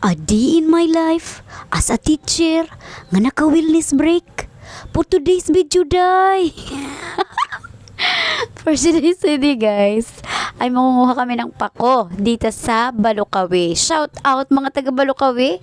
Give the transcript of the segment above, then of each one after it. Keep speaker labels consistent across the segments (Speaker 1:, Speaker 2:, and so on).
Speaker 1: A day in my life as a teacher nga naka-wellness break. For today's video, day. For today's video, guys, ay mangunguha kami ng pako dito sa Balukawi. Shout out mga taga Balukawi.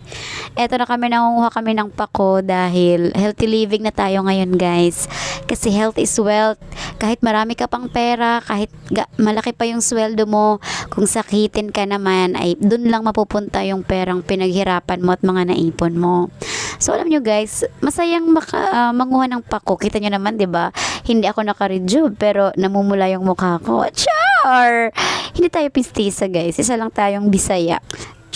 Speaker 1: Eto na kami, nangunguha kami ng pako dahil healthy living na tayo ngayon, guys. Kasi health is wealth. Kahit marami ka pang pera, kahit ga- malaki pa yung sweldo mo, kung sakitin ka naman, ay dun lang mapupunta yung perang pinaghirapan mo at mga naipon mo. So alam nyo guys, masayang maka, ah, manguha ng pako. Kita nyo naman, 'di ba? Hindi ako naka-rejuve pero namumula yung mukha ko. Char! Hindi tayo pistisa guys. Isa lang tayong bisaya.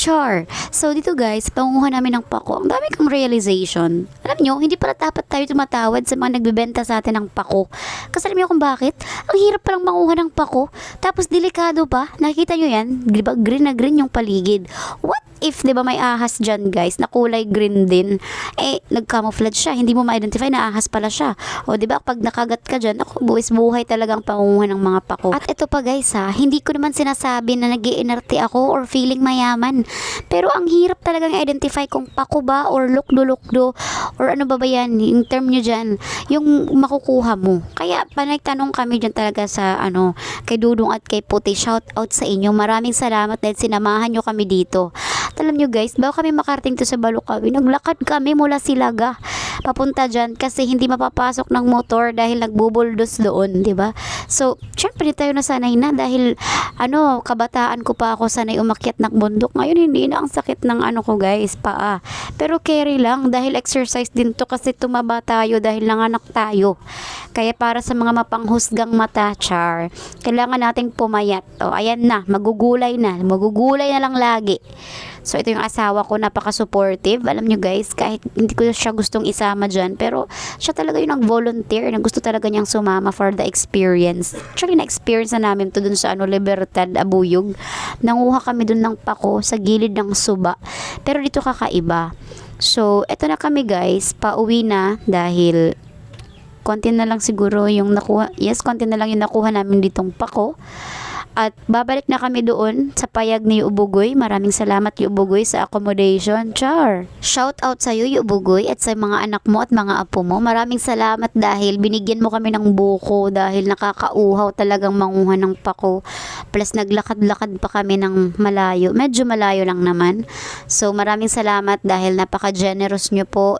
Speaker 1: Char. So, dito guys, pangunguha namin ng pako. Ang dami kong realization. Alam nyo, hindi pala dapat tayo tumatawad sa mga nagbebenta sa atin ng pako. Kasi alam nyo kung bakit? Ang hirap palang manguha ng pako. Tapos, delikado pa. Nakikita nyo yan? Green na green yung paligid. What if, di ba, may ahas dyan, guys, na kulay green din, eh, nag-camouflage siya, hindi mo ma-identify na ahas pala siya. O, di ba, pag nakagat ka dyan, ako, buwis buhay talagang pangunguha ng mga pako. At ito pa, guys, ha, hindi ko naman sinasabi na nag ako or feeling mayaman. Pero ang hirap talagang identify kung pako ba or lukdo-lukdo or ano ba ba yan, yung term nyo dyan, yung makukuha mo. Kaya, panagtanong kami dyan talaga sa, ano, kay Dudong at kay Puti, shout out sa inyo. Maraming salamat dahil sinamahan nyo kami dito. Alam nyo guys, bago kami makarating to sa Balukawi, naglakad kami mula Silaga papunta dyan kasi hindi mapapasok ng motor dahil nagbubuldos doon, di ba? So, syempre tayo nasanay na dahil ano, kabataan ko pa ako sanay umakyat ng bundok. Ngayon hindi na ang sakit ng ano ko guys, paa. Pero carry lang dahil exercise din to kasi tumaba tayo dahil nanganak tayo. Kaya para sa mga mapanghusgang mata, char, kailangan nating pumayat. O, ayan na, magugulay na. Magugulay na lang lagi. So, ito yung asawa ko, napaka-supportive. Alam nyo guys, kahit hindi ko siya gustong isama dyan, pero siya talaga yung nag-volunteer, na gusto talaga niyang sumama for the experience. Actually, na-experience na namin to dun sa ano, Libertad, Abuyog. Nanguha kami dun ng pako sa gilid ng suba. Pero dito kakaiba. So, eto na kami guys, pauwi na dahil konti na lang siguro yung nakuha, yes, konti na lang yung nakuha namin ditong pako. At babalik na kami doon sa payag ni Ubugoy. Maraming salamat Ubugoy sa accommodation. Char! Shout out sa iyo Ubugoy at sa mga anak mo at mga apo mo. Maraming salamat dahil binigyan mo kami ng buko dahil nakakauhaw talagang manguha ng pako. Plus naglakad-lakad pa kami ng malayo. Medyo malayo lang naman. So maraming salamat dahil napaka-generous nyo po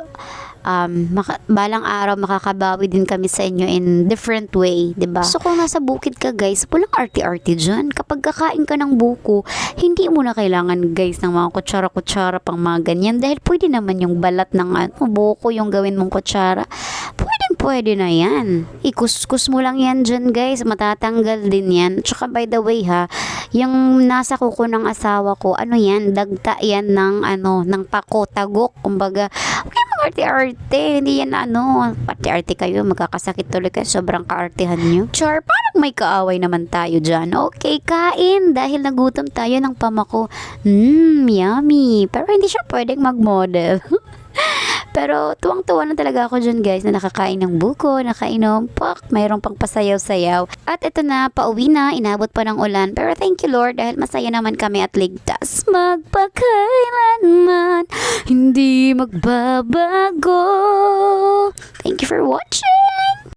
Speaker 1: um, maka- balang araw makakabawi din kami sa inyo in different way, 'di ba? So kung nasa bukid ka guys, walang arte-arte dyan. Kapag kakain ka ng buko, hindi mo na kailangan guys ng mga kutsara-kutsara pang mga ganyan dahil pwede naman yung balat ng ano, buko yung gawin mong kutsara. Pwede pwede na yan. Ikuskus mo lang yan dyan guys, matatanggal din yan. Tsaka by the way ha, yung nasa kuko ng asawa ko, ano yan, dagta yan ng ano, ng pako, tagok, kumbaga, arte-arte, hindi yan ano, arte-arte kayo, magkakasakit tuloy kayo, sobrang kaartehan nyo. Char, parang may kaaway naman tayo dyan. Okay, kain, dahil nagutom tayo ng pamako. Mmm, yummy. Pero hindi siya pwedeng mag-model. Pero tuwang-tuwa na talaga ako dyan guys na nakakain ng buko, nakainom, pak, mayroon pang pasayaw-sayaw. At ito na, pauwi na, inabot pa ng ulan. Pero thank you Lord dahil masaya naman kami at ligtas. Magpakailanman, hindi magbabago. Thank you for watching!